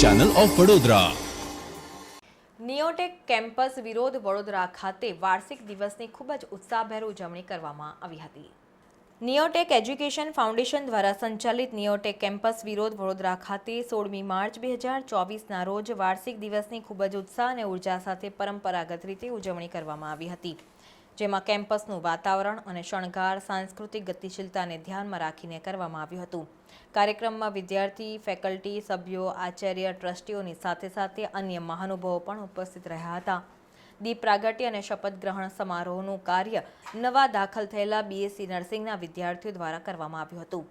Channel of Vadodara Neotech campus વિરોધ વડોદરા ખાતે વાર્ષિક દિવસની ખૂબ જ ઉત્સાહભેર ઉજવણી કરવામાં આવી હતી. નિયોટેક એજ્યુકેશન ફાઉન્ડેશન દ્વારા સંચાલિત નિયોટેક કેમ્પસ વિરોધ વડોદરા ખાતે સોળમી માર્ચ બે હજાર ચોવીસના રોજ વાર્ષિક દિવસની ખૂબ જ ઉત્સાહ અને ઊર્જા સાથે પરંપરાગત રીતે ઉજવણી કરવામાં આવી હતી. જેમાં કેમ્પસનું વાતાવરણ અને શણગાર, સાંસ્કૃતિક ગતિશીલતાને ધ્યાનમાં રાખીને કરવામાં આવ્યું હતું. કાર્યક્રમમાં વિદ્યાર્થી, ફેકલ્ટી, સભ્યો, આચાર્ય, ટ્રસ્ટીઓની સાથે સાથે અન્ય મહાનુભાવો પણ ઉપસ્થિત રહ્યા હતા. દીપ પ્રાગટ્ય અને શપથ ગ્રહણ સમારોહનું કાર્ય નવા દાખલ થયેલા બીએસસી નર્સિંગના વિદ્યાર્થીઓ દ્વારા કરવામાં આવ્યું હતું.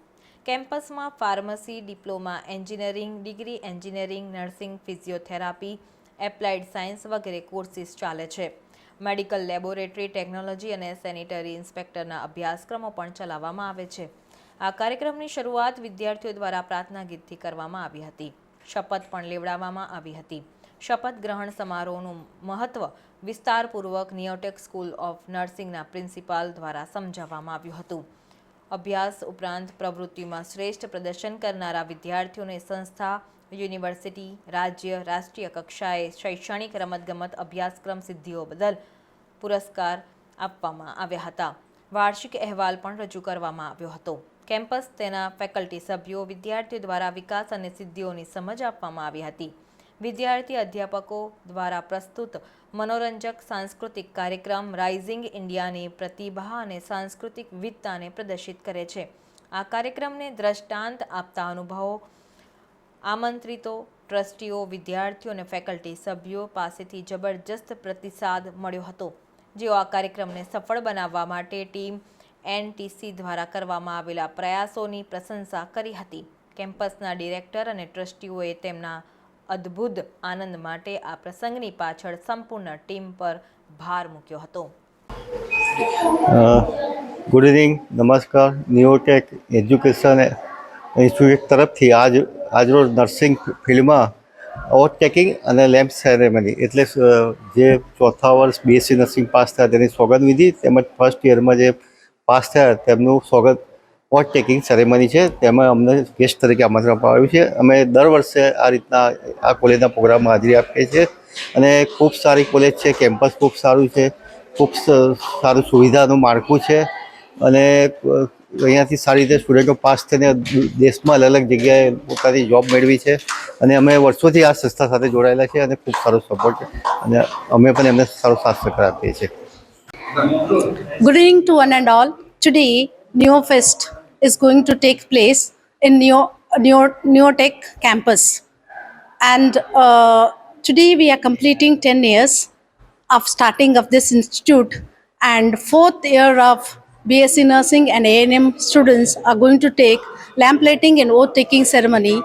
કેમ્પસમાં pharmacy, diploma engineering, degree engineering, nursing, physiotherapy, applied science વગેરે કોર્સિસ ચાલે છે. મેડિકલ લેબોરેટરી, ટેકનોલોજી અને સેનિટરી ઇન્સ્પેક્ટરના અભ્યાસક્રમો પણ ચલાવવામાં આવે છે. આ કાર્યક્રમની શરૂઆત વિદ્યાર્થીઓ દ્વારા પ્રાર્થના ગીતથી કરવામાં આવી હતી. શપથ પણ લેવડાવવામાં આવી હતી. શપથ ગ્રહણ સમારોહનું મહત્વ વિસ્તારપૂર્વક નિયોટેક સ્કૂલ ઓફ નર્સિંગના પ્રિન્સિપાલ દ્વારા સમજાવવામાં આવ્યું હતું. અભ્યાસ ઉપરાંત પ્રવૃત્તિમાં શ્રેષ્ઠ પ્રદર્શન કરનારા વિદ્યાર્થીઓને સંસ્થા યુનિવર્સિટી, રાજ્ય, રાષ્ટ્રીય કક્ષાએ શૈક્ષણિક રમતગમત અભ્યાસક્રમ સિદ્ધિઓ બદલ પુરસ્કાર આપવામાં આવ્યા હતા. વાર્ષિક અહેવાલ પણ રજૂ કરવામાં આવ્યો હતો. કેમ્પસ તેના ફેકલ્ટી સભ્યો, વિદ્યાર્થીઓ દ્વારા વિકાસ અને સિદ્ધિઓની સમજ આપવામાં આવી હતી. વિદ્યાર્થી અધ્યાપકો દ્વારા પ્રસ્તુત મનોરંજક સાંસ્કૃતિક કાર્યક્રમ રાઇઝિંગ ઇન્ડિયાની પ્રતિભા અને સાંસ્કૃતિક વિવિધતાને પ્રદર્શિત કરે છે. આ કાર્યક્રમને દ્રષ્ટાંત આપતા અનુભવો આમંત્રિતો, ટ્રસ્ટીઓ, વિદ્યાર્થીઓ અને ફેકલ્ટી સભ્યો પાસેથી જબરજસ્ત પ્રતિસાદ મળ્યો હતો, જેઓ આ કાર્યક્રમને સફળ બનાવવા માટે ટીમ એનટીસી દ્વારા કરવામાં આવેલા પ્રયાસોની પ્રશંસા કરી હતી. કેમ્પસના ડિરેક્ટર અને ટ્રસ્ટીઓએ તેમના અદ્ભુત આનંદ માટે આ પ્રસંગની પાછળ સંપૂર્ણ ટીમ પર ભાર મૂક્યો હતો. ગુડ ઇવનિંગ, નમસ્કાર. ન્યુટેક એજ્યુકેશન ઇન્સ્ટિટ્યૂટ તરફથી આજ, આજરોજ નર્સિંગ ફિલ્ડમાં ઓવરટેકિંગ અને લેમ્પ સેરેમની એટલે જે ચોથા વર્ષ બીએસસી નર્સિંગ પાસ થયા તેની સ્વાગત વિધિ તેમજ ફર્સ્ટ યરમાં જે પાસ થયા તેમનું સ્વાગત ઓવરટેકિંગ સેરેમની છે. તેમાં અમને ગેસ્ટ તરીકે આમંત્રણ આવ્યું છે. અમે દર વર્ષે આ રીતના, આ કોલેજના પ્રોગ્રામમાં હાજરી આપીએ છીએ અને ખૂબ સારી કોલેજ છે કેમ્પસ ખૂબ સારું છે, ખૂબ સારું સુવિધાનું માળખું છે અને અહીંયાથી સારી રીતે સ્ટુડન્ટો પાસ થઈને દેશમાં અલગ અલગ જગ્યાએ પોતાની જોબ મેળવી છે અને અમે વર્ષોથી આ સંસ્થા સાથે જોડાયેલા છે અને ખૂબ સારો સપોર્ટ અને અમે પણ એમને સારો સાથ સહકાર આપીએ છીએ Good evening to one and all. Today, NeoFest is going to take place in Neo, Neo, Neotech campus. And uh, today we are completing 10 years of starting of this institute and fourth year BSc Nursing and A&M students are going to take lamplighting and oath taking ceremony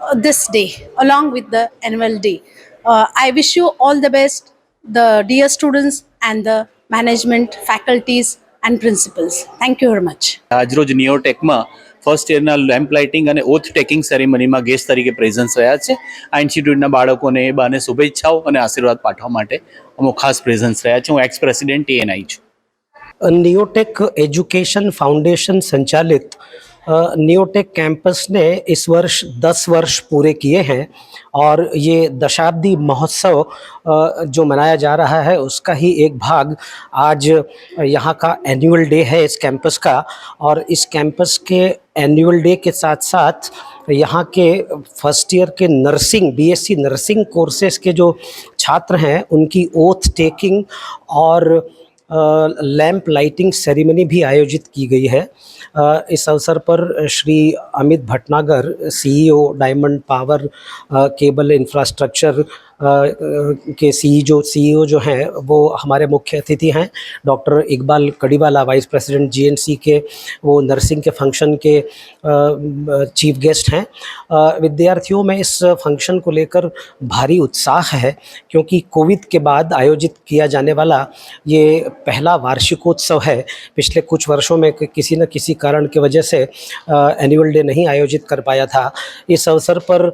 uh, this day along with the annual day. Uh, I wish you all the best, the dear students and the management, faculties and principals. Thank you very much. આજરોજ નિયોટેકમાં first યરના lamp lighting અને oath taking સેરેમનીમાં guest તરીકે presence રહ્યા છે આ ઇન્સ્ટિટ્યૂટના બાળકોને એ બાને શુભેચ્છાઓ અને આશીર્વાદ પાઠવવા માટે અમુક ખાસ પ્રેઝન્સ રહ્યા છે હું એક્સ પ્રેસિડેન્ટ ટીએનઆઈ છું नियोटेक एजुकेशन फाउंडेशन संचालित नियोटेक कैंपस ने इस वर्ष 10 वर्ष पूरे किए हैं और ये दशाब्दी महोत्सव जो मनाया जा रहा है उसका ही एक भाग आज यहाँ का एनुअल डे है इस कैंपस का और इस कैंपस के एनुअल डे के साथ साथ यहाँ के फ़र्स्ट ईयर के नर्सिंग बीएससी नर्सिंग कोर्सेज के जो छात्र हैं उनकी ओथ टेकिंग और लैंप लाइटिंग सेरेमनी भी आयोजित की गई है। इस अवसर पर Shri Amit Bhatnagar, CEO Diamond Power Cable Infrastructure के सी जो सीईओ जो हैं, वो हमारे मुख्य अतिथि हैं। Doctor Iqbal Kadiwala, vice president GNC के, वो नर्सिंग के फ़ंक्शन के चीफ गेस्ट हैं। विद्यार्थियों में इस फ़ंक्शन को लेकर भारी उत्साह है, क्योंकि कोविड के बाद आयोजित किया जाने वाला ये पहला वार्षिकोत्सव है। पिछले कुछ वर्षों में किसी न किसी कारण की वजह से एनुअल डे नहीं आयोजित कर पाया था। इस अवसर पर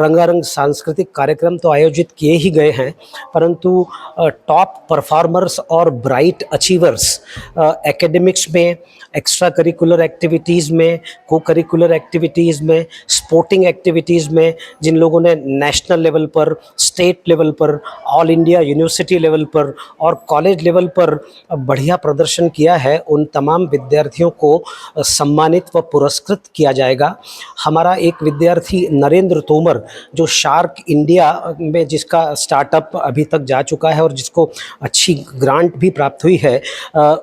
रंगारंग सांस्कृतिक कार्यक्रम तो आयोजित आयोजित किए ही गए हैं, परंतु टॉप परफॉर्मर्स और ब्राइट अचीवर्स एकेडमिक्स में एक्स्ट्रा करिकुलर एक्टिविटीज़ में को करिकुलर एक्टिविटीज़ में स्पोर्टिंग एक्टिविटीज़ में, जिन लोगों ने नेशनल लेवल पर स्टेट लेवल पर ऑल इंडिया यूनिवर्सिटी लेवल पर और कॉलेज लेवल पर बढ़िया प्रदर्शन किया है, उन तमाम विद्यार्थियों को सम्मानित व पुरस्कृत किया जाएगा। हमारा एक विद्यार्थी नरेंद्र तोमर, जो शार्क इंडिया में जिसका स्टार्टअप अभी तक जा चुका है और जिसको अच्छी ग्रांट भी प्राप्त हुई है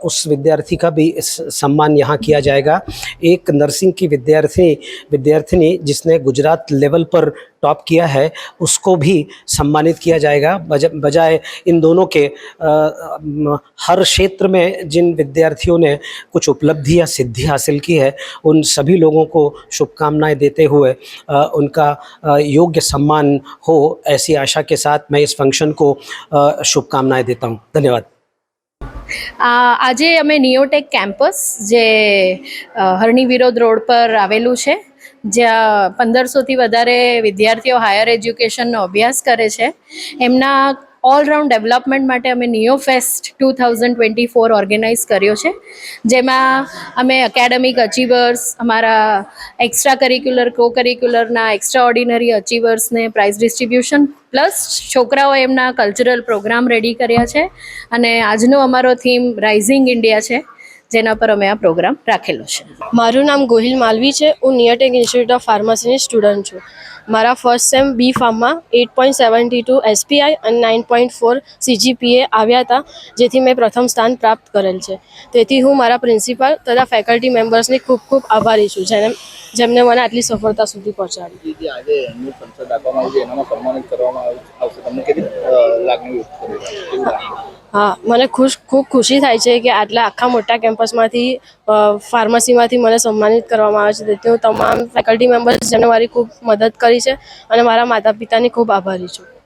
उस विद्यार्थी का भी सम्मान यहाँ किया जाएगा। एक नर्सिंग की विद्यार्थी, विद्यार्थिनी जिसने गुजरात लेवल पर टॉप किया है उसको भी सम्मानित किया जाएगा बज- बजाय इन दोनों के अ, म, हर क्षेत्र में जिन विद्यार्थियों ने कुछ उपलब्धि या सिद्धि हासिल की है उन सभी लोगों को शुभकामनाएं देते हुए अ, उनका अ, योग्य सम्मान हो ऐसी आशा के साथ मैं इस फंक्शन को अ, शुभकामनाएं देता हूँ धन्यवाद આ આજે અમે નિયોટેક કેમ્પસ જે અ, હરણી વિરોધ રોડ પર આવેલું છે જ્યાં પંદરસોથી વધારે વિદ્યાર્થીઓ હાયર એજ્યુકેશનનો અભ્યાસ કરે છે. એમના ઓલરાઉન્ડ ડેવલપમેન્ટ માટે અમે Neo fest two thousand twenty four organize કર્યો છે. જેમાં અમે એકેડેમિક અચીવર્સ અમારા એક્સ્ટ્રા કરિક્યુલર કો કરિક્યુલરના એક્સ્ટ્રા ઓર્ડિનરી અચીવર્સને પ્રાઇઝ ડિસ્ટ્રીબ્યુશન પ્લસ છોકરાઓએ એમના કલ્ચરલ પ્રોગ્રામ રેડી કર્યા છે. અને આજનો અમારો થીમ રાઇઝિંગ ઇન્ડિયા છે. જેના પર અમે આ પ્રોગ્રામ રાખેલો છે. મારું નામ ગોહિલ માલવી છે. હું નિયરટેક ઇન્સ્ટિટ્યૂટ ઓફ ફાર્મસીની સ્ટુડન્ટ છું. મારા first sem B ફાર્મમાં eight point seventy two SPI અને નાઇન પોઈન્ટ ફોર સીજીપીએ આવ્યા હતા જેથી મેં પ્રથમ સ્થાન પ્રાપ્ત કરેલ છે. તેથી હું મારા પ્રિન્સિપાલ તથા ફેકલ્ટી મેમ્બર્સની ખૂબ ખૂબ આભારી છું જેને જેમને મને આટલી સફળતા સુધી પહોંચાડી. આજે કરવામાં આવશે. તમને કેટલી લાગણી હા, મને ખુશ, ખૂબ ખુશી થાય છે કે આટલા આખા મોટા કેમ્પસમાંથી ફાર્મસીમાંથી મને સન્માનિત કરવામાં આવે છે. તેથી હું તમામ ફેકલ્ટી મેમ્બર્સ જેમને મારી ખૂબ મદદ કરી છે અને મારા માતા પિતાની ખૂબ આભારી છું.